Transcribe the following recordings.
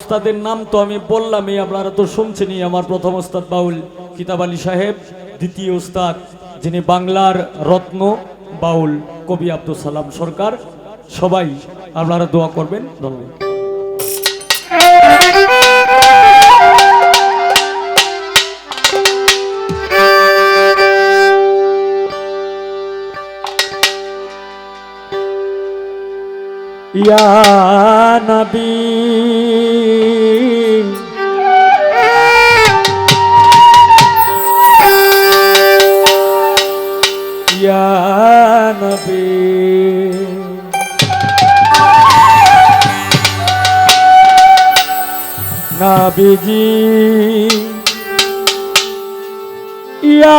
ওস্তাদের নাম তো আমি বললামই, আপনারা তো শুনছেনই আমার প্রথম ওস্তাদ বাউল কিতাব আলী সাহেব, দ্বিতীয় ওস্তাদ যিনি বাংলার রত্ন বাউল কবি আব্দুল সালাম সরকার। সবাই আপনারা দোয়া করবেন, ধন্যবাদ। ইয়া নবী নবী নবীজি। ইয়া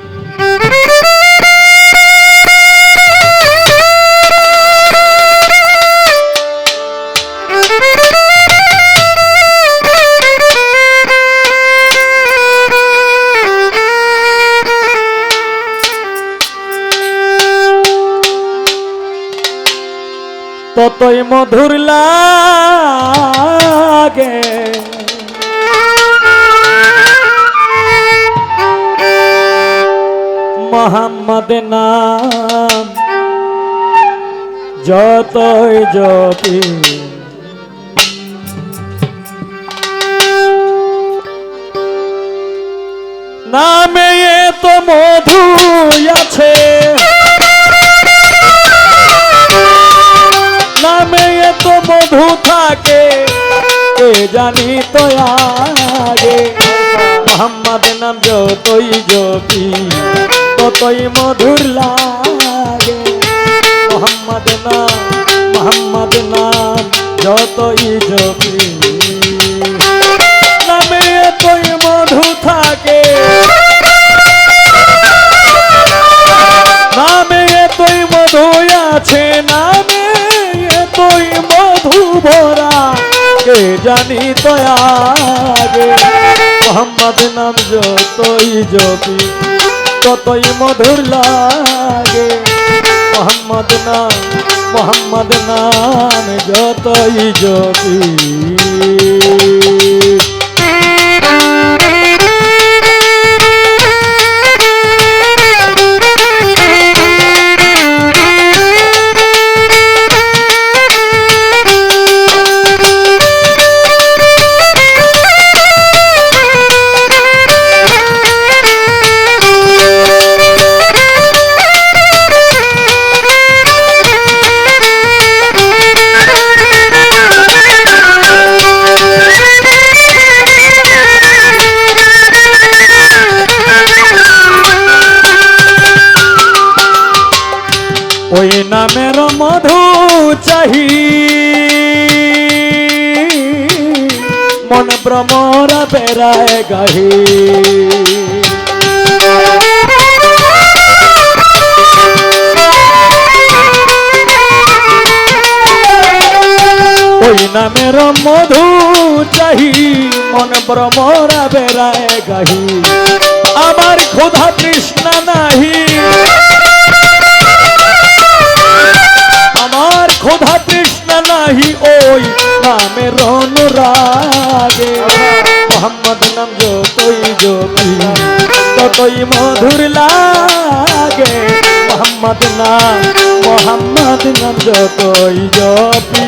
ততই মধুর লাগে। মোহাম্মদ নাম যতই জপি নামে তো মধু আছে। নামে এত মধু থাকে, কে জানি তো মোহাম্মদ নাম যতই জপি, ততই মধুর লাগে। মোহাম্মদ নাম মোহাম্মদ নাম যতই জপি। নামে এতই মধু থাকে। নামে এতই মধু আছে কে জানি তো আগে মোহাম্মদ নাম যতই জপি ততই মধুর লাগে। মোহাম্মদ নাম মোহাম্মদ নাম যতই জপি মন ভ্রমরা বেড়ায় গাহি ওই নামের মধু চাহি মন ভ্রমরা বেড়ায় গাহি আমার ক্ষুধা তৃষ্ণা নাহি নাহি ওই নামের অনুরাগে মোহাম্মদ নাম যতই জপি, ততই মধুর লাগে। মোহাম্মদ নাম মোহাম্মদ নাম যতই জপি।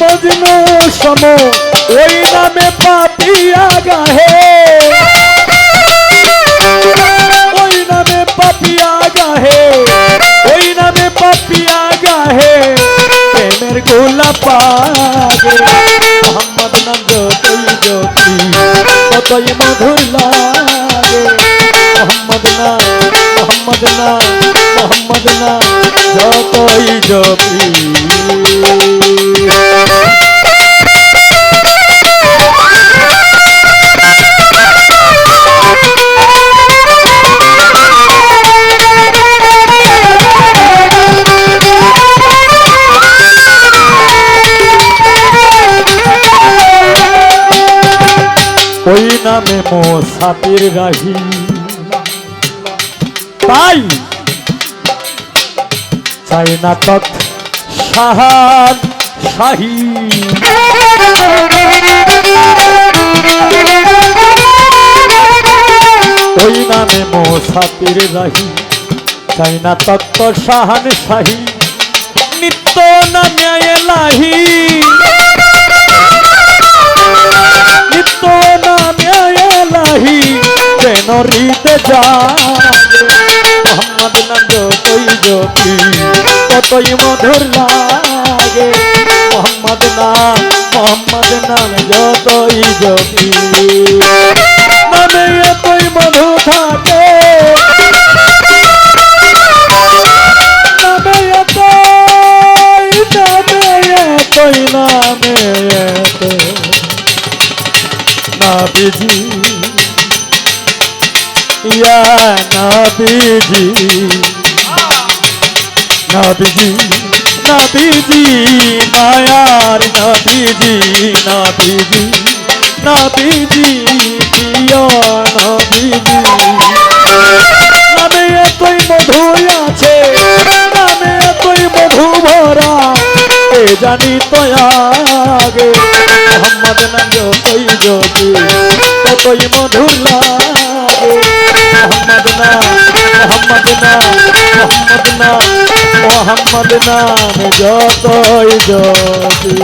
মজনু সম ওই নামে পাপিয়া গাহে ওই নামে পাপিয়া গাহে ওই নামে পাপিয়া গাহে প্রেমের গোলা পাগে মোহাম্মদ নাম যতই জ্যোতি ততই মধুর লাগে মোহাম্মদ না মোহাম্মদ না মোহাম্মদ না যতই জপি মোসাফির রাহি। তাই চাই না তৎ সাহান শাহী। ওই নামে মোসাফির রাহি। চাই না তত্ত্ব সাহান শাহী। নিত্য নামে লাহি নিত্য হৃদে জাগে মোহাম্মদ নাম যতই জ্যোতি ততই মধুর লাগে। মোহাম্মদ নাম মোহাম্মদ নাম যতই জ্যোতি। এতই নাবিজি ইয়া নাবিজি। নাবিজি নাবিজি, মায়ার নাবিজি নাবিজি নাবিজি, প্রিয় নাবিজি। নামে এতই মধু আছে, নামে এতই মধু ভরা এ জানি তো মোহাম্মদ নাম যতই জ্যোতি ততই মধু লাগে। মোহাম্মদ না মোহাম্মদ না মোহাম্মদ নাম যতই জ্যোতি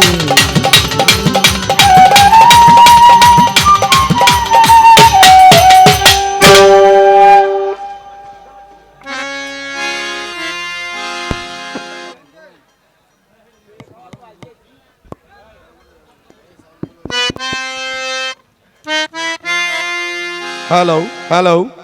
Hello, hello.